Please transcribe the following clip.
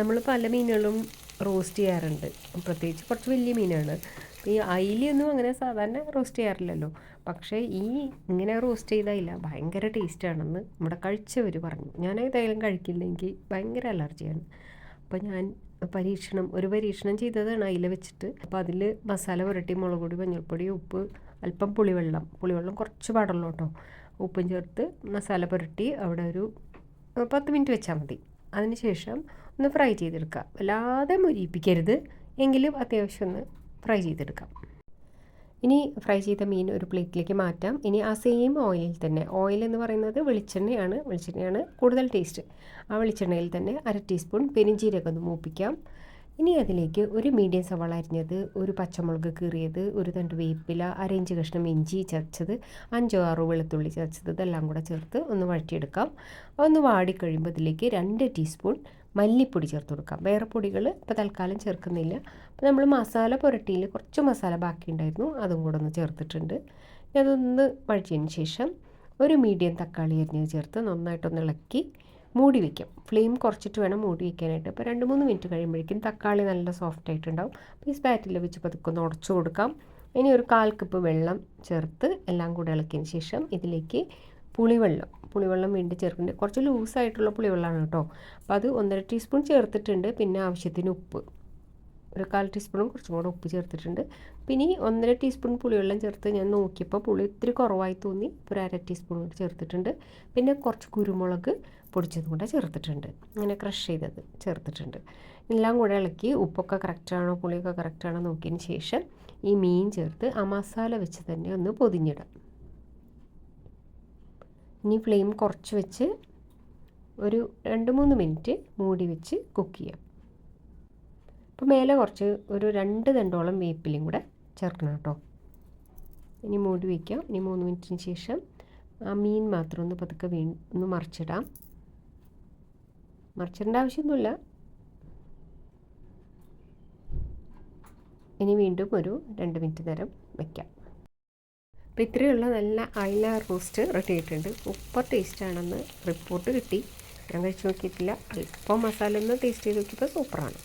നമ്മൾ പല മീനുകളും റോസ്റ്റ് ചെയ്യാറുണ്ട്. പ്രത്യേകിച്ച് കുറച്ച് വലിയ മീനാണ്. ഈ അയിലയൊന്നും അങ്ങനെ സാധാരണ റോസ്റ്റ് ചെയ്യാറില്ലല്ലോ. പക്ഷേ ഈ ഇങ്ങനെ റോസ്റ്റ് ചെയ്തായില്ല ഭയങ്കര ടേസ്റ്റാണെന്ന് നമ്മുടെ കഴിച്ചവർ പറഞ്ഞു. ഞാൻ ഏതായാലും കഴിക്കില്ലെങ്കിൽ ഭയങ്കര അലർജിയാണ് അപ്പോൾ ഞാൻ പരീക്ഷണം ഒരു പരീക്ഷണം ചെയ്തതാണ് അയില വെച്ചിട്ട്. അപ്പോൾ അതിൽ മസാല പുരട്ടി മുളക് പൊടി മഞ്ഞൾപ്പൊടി ഉപ്പ് അല്പം പുളിവെള്ളം. പുളിവെള്ളം കുറച്ച് പാടുള്ളൂ കേട്ടോ. ഉപ്പും ചേർത്ത് മസാല പുരട്ടി അവിടെ ഒരു പത്ത് മിനിറ്റ് വെച്ചാൽ മതി. അതിനുശേഷം ഒന്ന് ഫ്രൈ ചെയ്തെടുക്കുക. വല്ലാതെ മുരിയിപ്പിക്കരുത് എങ്കിലും അത്യാവശ്യം ഒന്ന് ഫ്രൈ ചെയ്തെടുക്കാം. ഇനി ഫ്രൈ ചെയ്ത മീൻ ഒരു പ്ലേറ്റിലേക്ക് മാറ്റാം. ഇനി ആ സെയിം ഓയിലിൽ തന്നെ. ഓയിൽ എന്ന് പറയുന്നത് വെളിച്ചെണ്ണയാണ്. വെളിച്ചെണ്ണയാണ് കൂടുതൽ ടേസ്റ്റ് ആ വെളിച്ചെണ്ണയിൽ തന്നെ അര ടീസ്പൂൺ പെരിഞ്ചീരകം ഒന്ന് മൂപ്പിക്കാം. ഇനി അതിലേക്ക് ഒരു മീഡിയം സവാള അരിഞ്ഞത് ഒരു പച്ചമുളക് കീറിയത് ഒരു തണ്ട് വേപ്പില അരയിഞ്ച് കഷ്ണം ഇഞ്ചി ചതച്ചത് അഞ്ചോ ആറോ വെളുത്തുള്ളി ചതച്ചത് ഇതെല്ലാം കൂടെ ചേർത്ത് ഒന്ന് വഴറ്റിയെടുക്കാം. ഒന്ന് വാടിക്കഴിയുമ്പോൾ ഇതിലേക്ക് രണ്ട് ടീസ്പൂൺ മല്ലിപ്പൊടി ചേർത്ത് കൊടുക്കാം. വേറെ പൊടികൾ ഇപ്പോൾ തൽക്കാലം ചേർക്കുന്നില്ല. അപ്പോൾ നമ്മൾ മസാല പുരട്ടിയിൽ കുറച്ച് മസാല ബാക്കിയുണ്ടായിരുന്നു അതും കൂടെ ഒന്ന് ചേർത്തിട്ടുണ്ട്. അതൊന്ന് വഴറ്റിയതിന് ശേഷം ഒരു മീഡിയം തക്കാളി അരിഞ്ഞത് ചേർത്ത് നന്നായിട്ടൊന്ന് ഇളക്കി മൂടി വയ്ക്കും ഫ്ലെയിം കുറച്ചിട്ട് വേണം മൂടി വയ്ക്കാനായിട്ട് അപ്പോൾ രണ്ട് മൂന്ന് മിനിറ്റ് കഴിയുമ്പോഴേക്കും തക്കാളി നല്ല സോഫ്റ്റ് ആയിട്ടുണ്ടാവും. അപ്പോൾ ഈ സ്പാറ്റിൽ വെച്ച് പതുക്കൊന്ന് ഉടച്ചു കൊടുക്കാം. ഇനി ഒരു കാൽ കപ്പ് വെള്ളം ചേർത്ത് എല്ലാം കൂടെ ഇളക്കിയതിന് ശേഷം ഇതിലേക്ക് പുളിവെള്ളം. പുളിവെള്ളം വീണ്ടും ചേർക്കുന്നുണ്ട്. കുറച്ച് ലൂസായിട്ടുള്ള പുളിവെള്ളമാണ് കേട്ടോ. അപ്പോൾ അത് ഒന്നര ടീസ്പൂൺ ചേർത്തിട്ടുണ്ട്. പിന്നെ ആവശ്യത്തിന് ഉപ്പ്. ഒരു കാൽ ടീസ്പൂണും കുറച്ചും കൂടെ ഉപ്പ് ചേർത്തിട്ടുണ്ട്. പിന്നെ ഒന്നര ടീസ്പൂൺ പുളിവെള്ളം ചേർത്ത് ഞാൻ നോക്കിയപ്പോൾ പുളി ഇത്തിരി കുറവായി തോന്നി. ഒരു അര ടീസ്പൂൺ കൂടി ചേർത്തിട്ടുണ്ട്. പിന്നെ കുറച്ച് കുരുമുളക് പൊടിച്ചതും കൂടെ ചേർത്തിട്ടുണ്ട്. ഇങ്ങനെ ക്രഷ് ചെയ്തത് ചേർത്തിട്ടുണ്ട്. എല്ലാം കൂടെ ഇളക്കി ഉപ്പൊക്കെ കറക്റ്റാണോ പുളിയൊക്കെ കറക്റ്റാണോ നോക്കിയതിന് ശേഷം ഈ മീൻ ചേർത്ത് ആ മസാല വെച്ച് തന്നെ ഒന്ന് പൊതിഞ്ഞിടാം. ഇനി ഫ്ലെയിം കുറച്ച് വെച്ച് ഒരു രണ്ട് മൂന്ന് മിനിറ്റ് മൂടി വെച്ച് കുക്ക് ചെയ്യാം. അപ്പോൾ മേലെ കുറച്ച് ഒരു രണ്ട് തണ്ടോളം വേപ്പിലയും കൂടെ ചേർക്കണം കേട്ടോ. ഇനി മൂടി വയ്ക്കാം. ഇനി മൂന്ന് മിനിറ്റിന് ശേഷം ആ മീൻ മാത്രം ഒന്ന് പതുക്കെ വീ ഒന്ന് മറിച്ചിടാം. മറിച്ചിടേണ്ട ആവശ്യമൊന്നുമില്ല. ഇനി വീണ്ടും ഒരു രണ്ട് മിനിറ്റ് നേരം വയ്ക്കാം. അപ്പോൾ ഇത്രയുള്ള നല്ല അയില റോസ്റ്റ് റെഡി ആയിട്ടുണ്ട്. സൂപ്പർ ടേസ്റ്റാണെന്ന് റിപ്പോർട്ട് കിട്ടി. ഞാൻ കഴിച്ച് നോക്കിയിട്ടില്ല. അല്പം മസാല ഒന്ന് ടേസ്റ്റ് ചെയ്ത് നോക്കിയപ്പോൾ സൂപ്പറാണ്.